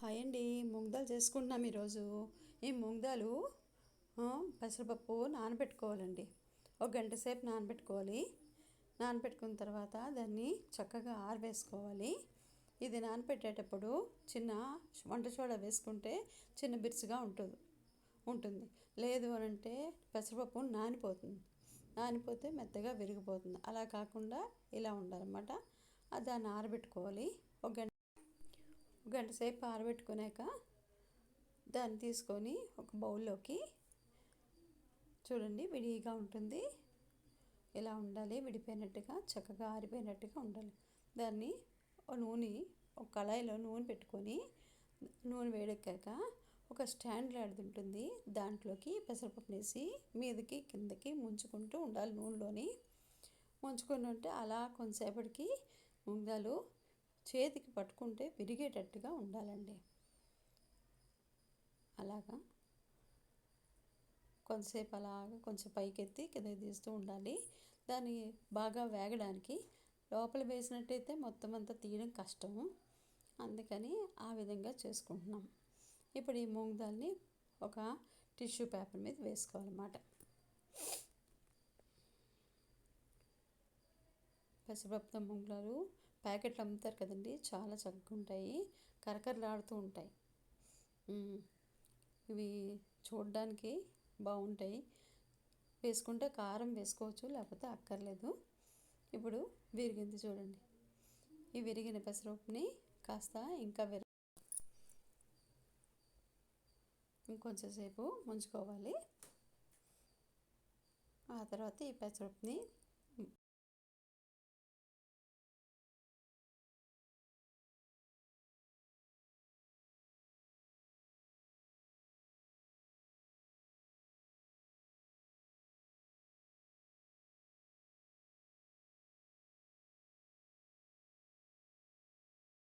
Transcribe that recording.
Hi అండి మూంగదాలు చేసుకుంటున్నాం ఈరోజు. ఈ మూంగదాలు పెసరపప్పు నానబెట్టుకోవాలండి. ఒక గంట సేపు నానబెట్టుకోవాలి. నానబెట్టుకున్న తర్వాత దాన్ని చక్కగా ఆరవేసుకోవాలి. ఇది నానబెట్టేటప్పుడు చిన్న వంట సోడా వేసుకుంటే చిన్న బిరుసుగా ఉంటుంది ఉంటుంది. లేదు అని అంటే పెసరపప్పు నానిపోతుంది. నానిపోతే మెత్తగా విరిగిపోతుంది. అలా కాకుండా ఇలా ఉండాలన్నమాట. దాన్ని ఆరబెట్టుకోవాలి. ఒక గంట గంట సేపు ఆరబెట్టుకున్నాక దాన్ని తీసుకొని ఒక బౌల్లోకి చూడండి విడిగా ఉంటుంది. ఇలా ఉండాలి? విడిపోయినట్టుగా చక్కగా ఆరిపోయినట్టుగా ఉండాలి. దాన్ని నూనె ఒక కళాయిలో నూనె పెట్టుకొని నూనె వేడెక్కాక ఒక స్టాండ్ లాంటిది ఉంటుంది. దాంట్లోకి పెసరపప్పు వేసి మీదకి కిందకి ముంచుకుంటూ ఉండాలి నూనెలోని. ముంచుకొని ఉంటే అలా కొంతసేపటికి ముంగాలు చేతికి పట్టుకుంటే విరిగేటట్టుగా ఉండాలండి. అలాగా. కొంతసేపు అలాగా కొంచెం పైకెత్తి కింద తీస్తూ ఉండాలి. దాన్ని బాగా వేగడానికి లోపల వేసినట్టయితే మొత్తం అంతా తీయడం కష్టము. అందుకని ఆ విధంగా చేసుకుంటున్నాం. ఇప్పుడు ఈ మూంగ్ దాల్ని ఒక టిష్యూ పేపర్ మీద వేసుకోవాలన్నమాట. పెసరపప్పుతో ముంగులాలు ప్యాకెట్లు అమ్ముతారు కదండి. చాలా చక్కగా ఉంటాయి. కరకరలాడుతూ ఉంటాయి. ఇవి చూడడానికి బాగుంటాయి. వేసుకుంటే కారం వేసుకోవచ్చు లేకపోతే అక్కర్లేదు. ఇప్పుడు విరిగింది చూడండి. ఈ విరిగిన పెసరపప్పుని కాస్త ఇంకా విర ఇంకొంచెంసేపు ముంచుకోవాలి. ఆ తర్వాత ఈ పెసరపప్పుని